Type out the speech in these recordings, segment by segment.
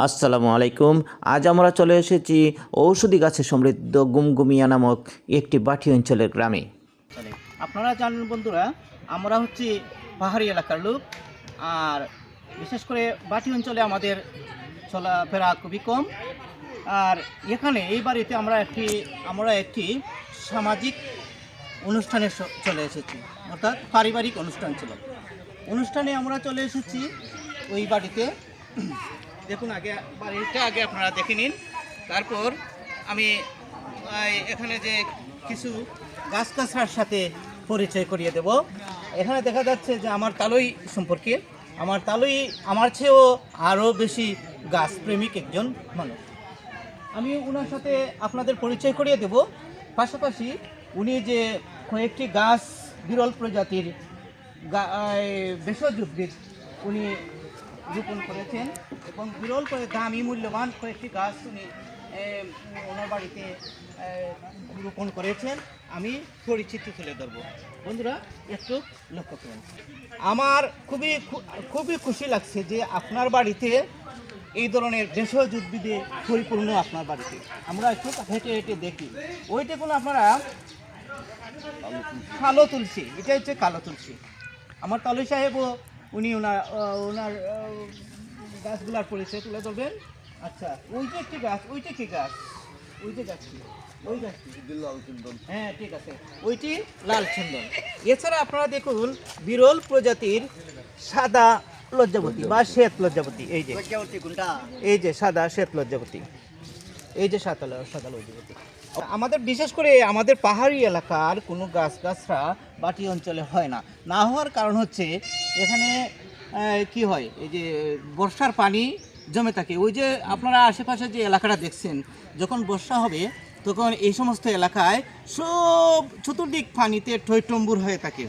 আসসালামু আলাইকুম। আজ আমরা চলে এসেছি ঔষধি গাছে সমৃদ্ধ গুমগুমিয়া নামক একটি বাটি অঞ্চলের গ্রামে। আপনারা জানেন বন্ধুরা, আমরা হচ্ছি পাহাড়ি এলাকার লোক, আর বিশেষ করে বাটি অঞ্চলে আমাদের চলাফেরা খুবই কম। আর এখানে, এই বাড়িতে আমরা একটি আমরা একটি সামাজিক অনুষ্ঠানে চলে এসেছি, অর্থাৎ পারিবারিক অনুষ্ঠান ছিল। অনুষ্ঠানে আমরা চলে এসেছি ওই বাড়িতে। দেখুন আগে বাড়িটা আগে আপনারা দেখে নিন। তারপর আমি এখানে যে কিছু গাছ গাছড়ার সাথে পরিচয় করিয়ে দেব। এখানে দেখা যাচ্ছে যে আমার তালই সম্পর্কে, আমার তালই, আমার চেয়েও আরও বেশি গাছ প্রেমিক একজন মানুষ। আমি ওনার সাথে আপনাদের পরিচয় করিয়ে দেব। পাশাপাশি উনি যে কয়েকটি গাছ, বিরল প্রজাতির গা- ভেষজ উদ্ভিদ, উনি রোপণ করেছেন এবং বিরল করে দামি, মূল্যবান কয়েকটি গাছ উনি ওনার বাড়িতে রোপণ করেছেন। আমি পরিচিতি তুলে ধরবো। বন্ধুরা, একটু লক্ষ্য করুন। আমার খুবই খুবই খুশি লাগছে যে আপনার বাড়িতে এই ধরনের ভেষজ উদ্ভিদে পরিপূর্ণ আপনার বাড়িতে। আমরা একটু হেঁটে হেঁটে দেখি। ওইটা কোনো আপনারা কালো তুলসী এটা হচ্ছে কালো তুলসী। আমার তালুই সাহেবও উনি ওনার ওনার গাছগুলার পরিচয় তুলে ধরবেন। আচ্ছা ওইটা একটি গাছ ওইটা কি গাছ। ওইটা গাছ কি ওই গাছটি। হ্যাঁ ঠিক আছে। ওইটি লাল চন্দন। এছাড়া আপনারা দেখুন বিরল প্রজাতির সাদা লজ্জাবতী বা শ্বেত লজ্জাবতী এই যে। এই যে সাদা শ্বেত লজ্জাবতী। এই যে সাদা সাদা লজ্জাবতী। আমাদের বিশেষ করে আমাদের পাহাড়ি এলাকার কোনো গাছ গাছরা বাটি অঞ্চলে হয় না। না হওয়ার কারণ হচ্ছে এখানে কি হয় এই যে বর্ষার পানি জমে থাকে। ওই যে আপনারা আশেপাশে যে এলাকাটা দেখছেন যখন বর্ষা হবে তখন এই সমস্ত এলাকায় সব চতুর্দিক পানিতে টইটম্বুর হয়ে থাকে।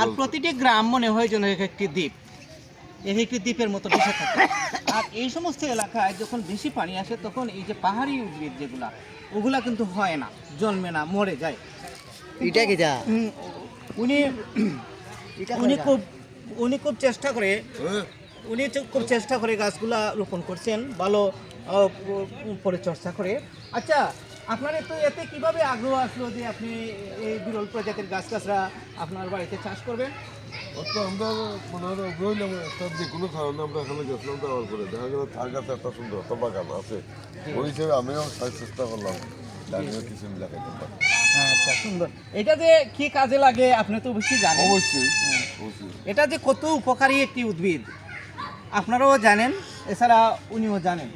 আর প্রতিটি গ্রাম মনে হয় যেন এক একটি দ্বীপ। এক একটি দ্বীপের মতো ভেসে থাকে। আর এই সমস্ত এলাকায় যখন বেশি পানি আসে তখন এই যে পাহাড়ি উদ্ভিদ যেগুলা ওগুলা কিন্তু হয় না জন্মে না মরে যায়। এটা কি যা? উনি উনি খুব উনি খুব চেষ্টা করে হ্যাঁ। উনি খুব চেষ্টা করে গাছগুলা রোপণ করছেন ভালো পরিচর্যা করে। আচ্ছা আপনার তো এতে কীভাবে আগ্রহ আসলো যে আপনি এই বিরল প্রজাতির গাছ গাছরা আপনার বাড়িতে চাষ করবেন? আমরা মনে রইলাম একটা যে কোনো কারণে আমরা এখানে গেছিলাম দেওয়ার করে। দেখা গেল তার কাছে একটা সুন্দর একটা বাগান আছে। ওই হিসেবে আমিও চেষ্টা করলাম। আমিও কিছু লাগাইতে পারি। আচ্ছা সুন্দর। এটা যে কি কাজে লাগে আপনি তো অবশ্যই জানেন। অবশ্যই অবশ্যই। এটা যে কত উপকারী একটি উদ্ভিদ আপনারাও জানেন এছাড়া উনিও জানেন।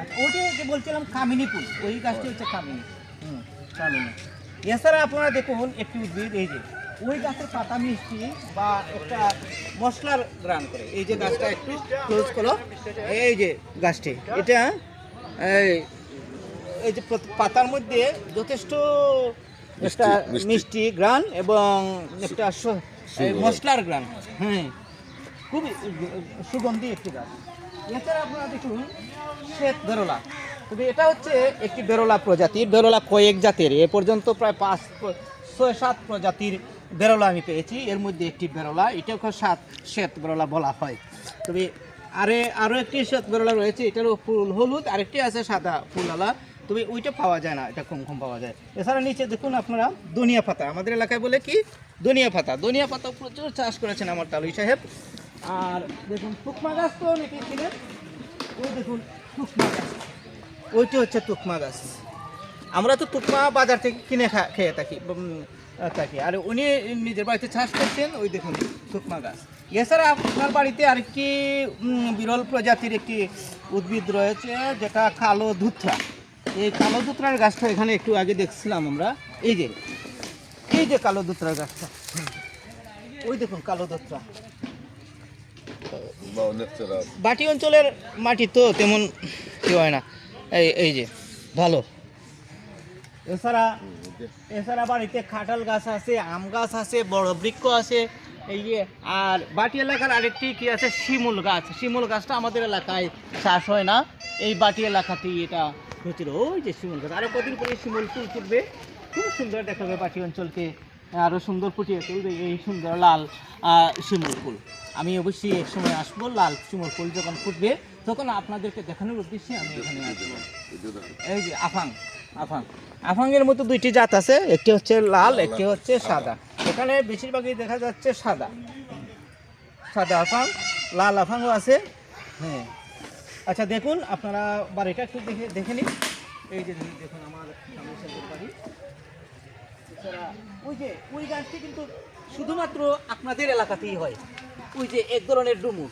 আচ্ছা, ওটা যে বলছিলাম কামিনী ফুল ওই গাছটি হচ্ছে কামিনী। হুম কামিনী। এছাড়া আপনারা দেখুন একটি উদ্ভিদ এই যে ওই গাছের পাতা মিষ্টি বা একটা মশলার গ্রান করে। এই যে গাছটা একটু ক্লোজ করো। এই যে গাছটি এটা এই যে পাতার মধ্যে যথেষ্ট একটা মিষ্টি। মিষ্টি। গ্রান এবং একটা মশলার গ্রান। হ্যাঁ খুবই সুগন্ধি একটি গাছ। এছাড়া আপনারা দেখুন শ্বেত বেরোলা। তবে এটা হচ্ছে একটি বেরোলা প্রজাতির বেরোলা কয়েক জাতের। এ পর্যন্ত প্রায় পাঁচ ছয় সাত প্রজাতির বেরোলা আমি পেয়েছি। এর মধ্যে একটি বেরোলা এটাকে সাত শ্বেত বেরোলা বলা হয়। তবে আরে, আরও একটি শ্বেত বেরোলা রয়েছে, এটারও ফুল হলুদ, আরেকটি আছে সাদা ফুলওয়ালা। তবে ওইটা পাওয়া যায় না, এটা কম কম পাওয়া যায়। এছাড়া নিচে দেখুন আপনারা, ধনিয়া পাতা। আমাদের এলাকায় বলে কি, ধনিয়া পাতা। ধনিয়া পাতা প্রচুর চাষ করেছেন আমার তালুই সাহেব। আর দেখুন তুকমা গাছ তো অনেকে ছিলেন। ওই দেখুন তুকমা গাছ। ওইটি হচ্ছে তুকমা গাছ। আমরা তো তুকমা বাজার থেকে কিনে খেয়ে থাকি থাকি। আর উনি নিজের বাড়িতে চাষ করছেন, ওই দেখুন তুকমা গাছ। এছাড়া আপনার বাড়িতে আর কি বিরল প্রজাতির একটি উদ্ভিদ রয়েছে, যেটা কালো ধুতরা। এই কালো ধুতরার গাছটা এখানে একটু আগে দেখছিলাম আমরা। এই যে এই যে কালো ধুতরার গাছটা। ওই দেখুন, কালো ধুতরা। বাটি অঞ্চলের মাটি তো তেমন কি হয় না। এই এই যে, ভালো। এছাড়া এছাড়া বাড়িতে খাটাল গাছ আছে, আম গাছ আছে, বড় বৃক্ষ আছে, এই যে, আর বাটি এলাকার আরেকটি কি আছে? শিমুল গাছ। শিমুল গাছটা আমাদের এলাকায় চাষ হয় না। এই বাটি এলাকাতেই এটা হয়েছিল। ওই যে শিমুল গাছ। আরও কদিন পরে শিমুল ফুল ফুটবে। খুব সুন্দর দেখাবে বাটি অঞ্চলকে। আরও সুন্দর ফুটিয়ে তুলবে এই সুন্দর লাল শিমুল ফুল। আমি অবশ্যই এক সময় আসব লাল চুমোর ফুল যখন ফুটবে তখন আপনাদেরকে দেখানোর উদ্দেশ্যে আমি এখানে আসব। এই যে আফাং আফাং। আফাংয়ের মতো দুইটি জাত আছে একটি হচ্ছে লাল একটি হচ্ছে সাদা। এখানে বেশিরভাগই দেখা যাচ্ছে সাদা। সাদা আফাং লাল আফাংও আছে। হ্যাঁ। আচ্ছা দেখুন আপনারা বাড়িটা একটু দেখে দেখে নিন। এই যে দেখুন আমার বাড়ি। এছাড়া ওই যে ওই গাছটি কিন্তু শুধুমাত্র আপনাদের এলাকাতেই হয়। ওই যে এক ধরনের ডুমুর।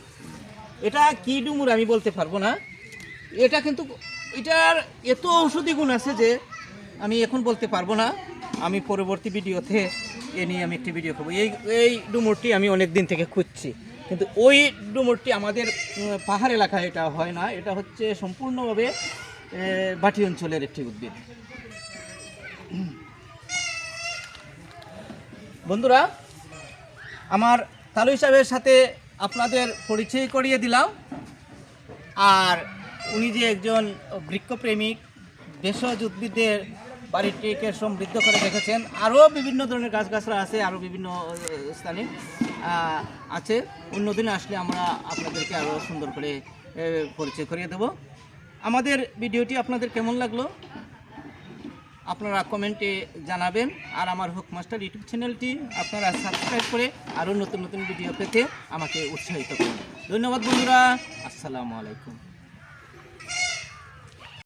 এটা কি ডুমুর আমি বলতে পারব না। এটা কিন্তু এটার এত ঔষধি গুণ আছে যে আমি এখন বলতে পারব না। আমি পরবর্তী ভিডিওতে এ নিয়ে আমি একটি ভিডিও করব। এই এই ডুমুরটি আমি অনেক দিন থেকে খুঁজছি। কিন্তু ওই ডুমুরটি আমাদের পাহাড় এলাকায় এটা হয় না। এটা হচ্ছে সম্পূর্ণভাবে বাটি অঞ্চলের একটি উদ্ভিদ। বন্ধুরা, আমার তালু সাহেবের সাথে আপনাদের পরিচয় করিয়ে দিলাম। আর উনি যে একজন বৃক্ষপ্রেমিক, ভেষজ উদ্ভিদের বাড়িটিকে সমৃদ্ধ করে দেখেছেন আরও বিভিন্ন ধরনের গাছগাছরা আছে আরও বিভিন্ন স্থানে আছে। অন্যদিনে আসলে আমরা আপনাদেরকে আরও সুন্দর করে পরিচয় করিয়ে দেব। আমাদের ভিডিওটি আপনাদের কেমন লাগল? আপনারা কমেন্টে জানাবেন। আর আমার হোক মাস্টার ইউটিউব চ্যানেলটি আপনারা সাবস্ক্রাইব করে আরও নতুন নতুন ভিডিও পেতে আমাকে উৎসাহিত করুন। ধন্যবাদ বন্ধুরা। আসসালামু আলাইকুম।